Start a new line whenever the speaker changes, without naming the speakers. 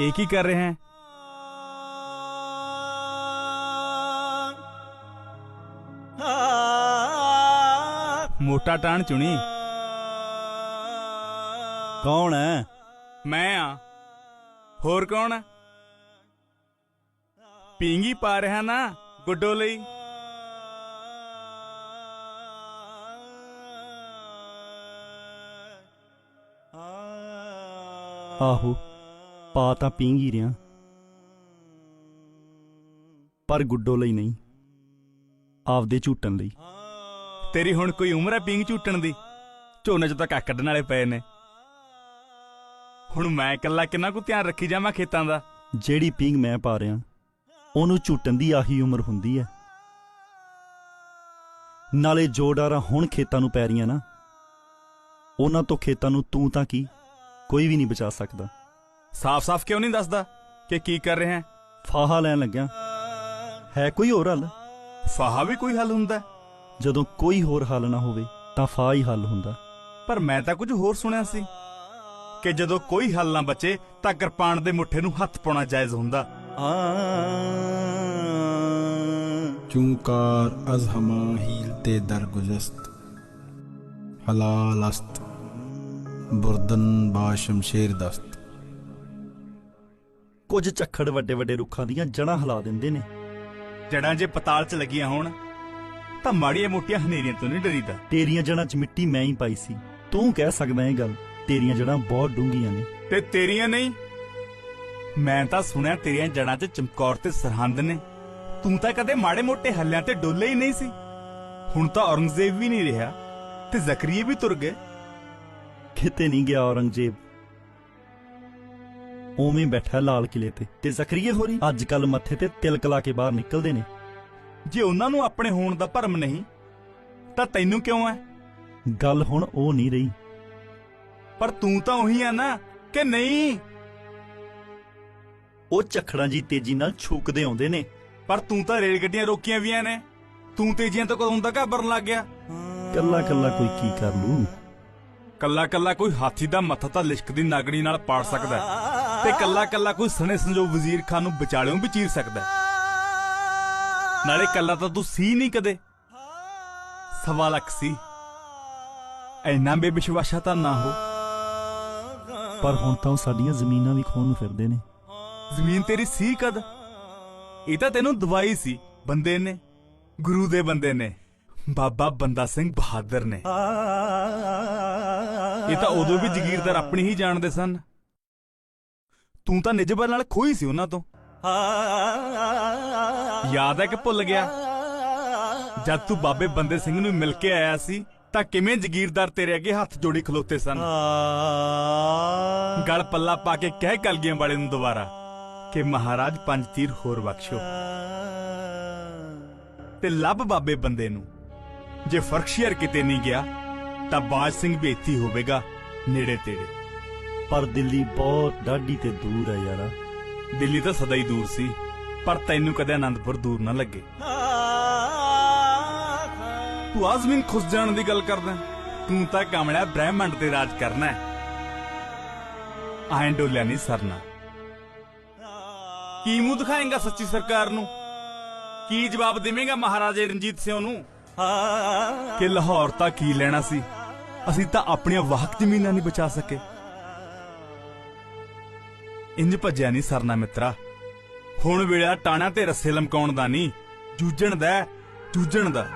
ਇਹ ਕੀ ਕਰ ਰਹੇ ਹੈ ਮੋਟਾ ਟਾਣ ਚੁਣੀ
ਕੌਣ ਹੈ
ਮੈਂ ਆ ਹੋਰ ਕੌਣ ਹੈ ਪੀਂਗੀ ਪਾ ਰਿਹਾ ਨਾ ਗੁੱਡੋ ਲਈ
ਆਹੋ, ਪਾ ਤਾਂ ਪੀਂਗ ਹੀ ਰਿਆਂ ਪਰ ਗੁੱਡੋ ਲਈ ਨਹੀਂ, ਆਪਦੇ ਝੂਟਣ ਲਈ।
ਤੇਰੀ ਹੁਣ ਕੋਈ ਉਮਰ ਹੈ ਪੀਂਗ ਝੂਟਣ ਦੀ? ਝੋਨੇ ਚ ਤਾਂ ਕੱਖ ਕੱਢਣ ਵਾਲੇ ਪਏ ਨੇ। ਹੁਣ ਮੈਂ ਇਕੱਲਾ ਕਿੰਨਾ ਕੁ ਧਿਆਨ ਰੱਖੀ ਜਾਵਾਂ ਖੇਤਾਂ ਦਾ?
ਜਿਹੜੀ ਪੀਂਗ ਮੈਂ ਪਾ ਰਿਆਂ ਉਹਨੂੰ ਝੂਟਣ ਦੀ ਆਹੀ ਉਮਰ ਹੁੰਦੀ ਹੈ। ਨਾਲੇ ਜੋੜਾਰਾ ਹੁਣ ਖੇਤਾਂ ਨੂੰ ਪੈ ਰਹੀਆਂ ਨਾ, ਉਹਨਾਂ ਤੋਂ ਖੇਤਾਂ ਨੂੰ ਤੂੰ ਤਾਂ ਕੀ ਕੋਈ ਵੀ ਨਹੀਂ ਬਚਾ ਸਕਦਾ
ਸਾਫ਼-ਸਾਫ਼ ਕਿਉਂ ਨਹੀਂ ਦੱਸਦਾ ਕਿ ਕੀ ਕਰ ਰਿਹਾ ਹੈ
ਫਾਹਾ ਲੈਣ ਲੱਗਿਆ ਹੈ ਕੋਈ ਹੋਰ ਹੱਲ
ਫਾਹਾ ਵੀ ਕੋਈ ਹੱਲ ਹੁੰਦਾ ਹੈ?
ਜਦੋਂ ਕੋਈ ਹੋਰ ਹੱਲ ਨਾ ਹੋਵੇ ਤਾਂ ਫਾਹ ਹੀ ਹੱਲ ਹੁੰਦਾ
ਪਰ ਮੈਂ ਤਾਂ ਕੁਝ ਹੋਰ ਸੁਣਿਆ ਸੀ ਕਿ ਜਦੋਂ ਕੋਈ ਹੱਲ ਨਾ ਬਚੇ ਤਾਂ ਕਿਰਪਾਨ ਦੇ ਮੁੱਠੇ ਨੂੰ ਹੱਥ ਪਾਉਣਾ ਜਾਇਜ਼ ਹੁੰਦਾ
چونکار از هما هیلت درگذشت حلال است ਬਰਦਨ ਬਾ ਸ਼ਮਸ਼ੇਰ ਦਸਤ।
ਕੁਝ ਚੱਖੜ ਵੱਡੇ ਵੱਡੇ ਰੁੱਖਾਂ ਦੀਆਂ ਜੜਾਂ ਹਿਲਾ ਦਿੰਦੇ ਨੇ।
ਜੜਾਂ ਜੇ ਪਤਾਲ 'ਚ ਲੱਗੀਆਂ ਹੋਣ ਤਾਂ ਮਾੜੀਆਂ ਮੋਟੀਆਂ ਹਨੇਰੀਆਂ ਤੋਂ ਨਹੀਂ ਡਰੀਦਾ।
ਤੇਰੀਆਂ ਜੜਾਂ 'ਚ ਮਿੱਟੀ ਮੈਂ ਹੀ ਪਾਈ ਸੀ। ਤੂੰ ਕਹਿ ਸਕਦਾ ਇਹ ਗੱਲ ਤੇਰੀਆਂ ਜੜਾਂ ਬਹੁਤ ਡੂੰਘੀਆਂ ਨੇ।
ਤੇ ਤੇਰੀਆਂ ਨਹੀਂ? ਮੈਂ ਤਾਂ ਸੁਣਿਆ ਤੇਰੀਆਂ ਜੜਾਂ 'ਚ ਚਮਕੌਰ ਤੇ ਸਰਹੰਦ ਨੇ। ਤੂੰ ਤਾਂ ਕਦੇ ਮਾੜੇ ਮੋਟੇ ਹੱਲਿਆਂ ਤੇ ਡੋਲੇ ਹੀ ਨਹੀਂ ਸੀ। ਹੁਣ ਤਾਂ ਔਰੰਗਜ਼ੇਬ ਵੀ ਨਹੀਂ ਰਿਹਾ ਤੇ ਜ਼ਕਰੀਆ ਵੀ ਤੁਰ ਗਏ।
ਕਿਤੇ ਨਹੀਂ ਗਿਆ ਔਰੰਗਜ਼ੇਬ। ਉਵੇਂ ਬੈਠਾ ਲਾਲ ਕਿਲੇ ਤੇ ਤੇ ਜ਼ਕਰੀਏ ਹੋਰੀ ਅੱਜ ਕੱਲ ਮੱਥੇ ਤੇ ਤਿਲਕ ਲਾ ਕੇ ਬਾਹਰ ਨਿਕਲਦੇ ਨੇ।
ਜੇ ਉਹਨਾਂ ਨੂੰ ਆਪਣੇ ਹੋਣ ਦਾ ਭਰਮ ਨਹੀਂ ਤਾਂ ਤੈਨੂੰ ਕਿਉਂ ਹੈ
ਗੱਲ ਹੁਣ ਉਹ ਨਹੀਂ ਰਹੀ।
ਪਰ ਤੂੰ ਤਾਂ ਉਹੀ ਆ ਨਾ ਕਿ ਨਹੀਂ।
ਉਹ ਝੱਖੜਾਂ ਜੀ ਤੇਜ਼ੀ ਨਾਲ ਛੂਕਦੇ ਆਉਂਦੇ ਨੇ
ਪਰ ਤੂੰ ਤਾਂ ਰੇਲ ਗੱਡੀਆਂ ਰੋਕੀਆਂ ਵੀਆਂ ਨੇ। ਤੂੰ ਤੇਜ਼ੀਆਂ ਤੋਂ ਕਦੋਂ ਦਾ ਘਾਬਰਨ ਲੱਗ ਗਿਆ?
ਕੱਲਾ ਕੱਲਾ ਕੋਈ ਕੀ ਕਰ ਲੂ
ਕੱਲਾ ਕੱਲਾ ਕੋਈ ਹਾਥੀ ਦਾ ਮੱਥਾ ਤਾਂ ਲਿਸ਼ਕਦੀ ਨਾਗਣੀ ਨਾਲ ਪਾੜ ਸਕਦਾ ਹੈ ਤੇ ਕੱਲਾ ਕੱਲਾ ਕੋਈ ਸਣੇ ਸੰਜੋਗ ਵਜ਼ੀਰ ਖਾਨ ਨੂੰ ਵਿਚਾਲਿਓਂ ਵੀ ਚੀਰ ਸਕਦਾ ਹੈ। ਨਾਲੇ ਕੱਲਾ ਤਾਂ ਤੂੰ ਸੀ ਨਹੀਂ ਕਦੇ। ਸਵਾ ਲੱਖ ਸੀ। ਐਨਾ ਬੇਵਿਸ਼ਵਾਸਾ ਤਾਂ ਨਾ ਹੋ।
ਪਰ ਹੁਣ ਤਾਂ ਉਹ ਸਾਡੀਆਂ ਜ਼ਮੀਨਾਂ ਵੀ ਖੋਣ ਨੂੰ ਫਿਰਦੇ ਨੇ।
ਜ਼ਮੀਨ ਤੇਰੀ ਸੀ ਕਦ? ਇਹ ਤਾਂ ਤੈਨੂੰ ਦਵਾਈ ਸੀ। ਬੰਦੇ ਨੇ। ਗੁਰੂ ਦੇ ਬੰਦੇ ਨੇ। ਬਾਬਾ ਬੰਦਾ ਸਿੰਘ ਬਹਾਦਰ ਨੇ। ਇਹ ਤਾਂ ਉਦੋਂ ਵੀ ਜ਼ਗੀਰਦਾਰ ਆਪਣੀ ਹੀ ਜਾਣਦੇ ਸਨ। ਤੂੰ ਤਾਂ ਨਿਜਬਲ ਨਾਲ ਖੋਈ ਸੀ ਉਹਨਾਂ ਤੋਂ। ਯਾਦ ਹੈ ਕਿ ਭੁੱਲ ਗਿਆ? ਜਦ ਤੂੰ ਬਾਬੇ ਬੰਦੇ ਸਿੰਘ ਨੂੰ ਮਿਲ ਕੇ ਆਇਆ ਸੀ, ਤਾਂ ਕਿਵੇਂ ਜ਼ਗੀਰਦਾਰ ਤੇਰੇ ਅੱਗੇ ਹੱਥ ਜੋੜੀ ਖਲੋਤੇ ਸਨ? ਗਲ ਪੱਲਾ ਪਾ ਕੇ ਕਹਿ ਕਲਗੀਆਂ ਵਾਲੇ ਨੂੰ ਦੁਬਾਰਾ ਕਿ ਮਹਾਰਾਜ ਪੰਜ ਤੀਰ ਹੋਰ ਬਖਸ਼ੋ। ਤੇ ਲੱਭ ਬਾਬੇ ਬੰਦੇ ਨੂੰ। ਜੇ ਫਰਕਸ਼ੀਅਰ ਕਿਤੇ ਨਹੀਂ ਗਿਆ ਤਾਂ ਬਾਜ ਸਿੰਘ ਵੀ ਇੱਥੇ ਹੀ ਹੋਵੇਗਾ ਨੇੜੇ ਤੇੜੇ।
ਪਰ ਦਿੱਲੀ ਬਹੁਤ ਡਾਢੀ ਤੇ ਦੂਰ ਹੈ ਯਾਰਾ।
ਦਿੱਲੀ ਤਾਂ ਸਦਾ ਹੀ ਦੂਰ ਸੀ ਪਰ ਤੈਨੂੰ ਕਦੇ ਆਨੰਦਪੁਰ ਦੂਰ ਨਾ ਲੱਗੇ। ਤੂੰ ਆਜ਼ਮੀਨ ਖੁਸ਼ ਜਾਣ ਦੀ ਗੱਲ ਕਰਦਾ। ਤੂੰ ਤਾਂ ਕਮਲਿਆ ਬ੍ਰਹਿਮੰਡ ਤੇ ਰਾਜ ਕਰਨਾ ਆਇਂ ਡੋਲਿਆ ਨਹੀਂ ਸਰਨਾ। ਕੀ ਮੂੰਹ ਦਿਖਾਏਗਾ ਸੱਚੀ ਸਰਕਾਰ ਨੂੰ? ਕੀ ਜਵਾਬ ਦੇਵੇਂਗਾ ਮਹਾਰਾਜਾ ਰਣਜੀਤ ਸਿੰਘ ਨੂੰ? ਕਿ ਲਾਹੌਰ ਤਾਂ ਕੀ ਲੈਣਾ ਸੀ? ਅਸੀਂ ਤਾਂ ਆਪਣੀਆਂ ਵਾਹਕ ਜ਼ਮੀਨਾਂ ਨਹੀਂ ਬਚਾ ਸਕੇ। ਇੰਜ ਭੱਜਿਆ ਨਹੀਂ ਸਰਨਾ ਮਿੱਤਰਾ। ਹੁਣ ਵੇਲਾ ਟਾਣਾ ਤੇ ਰੱਸੇ ਲਮਕਾਉਣ ਦਾ ਨਹੀਂ ਜੂਝਣ ਦਾ ਜੂਝਣ ਦਾ।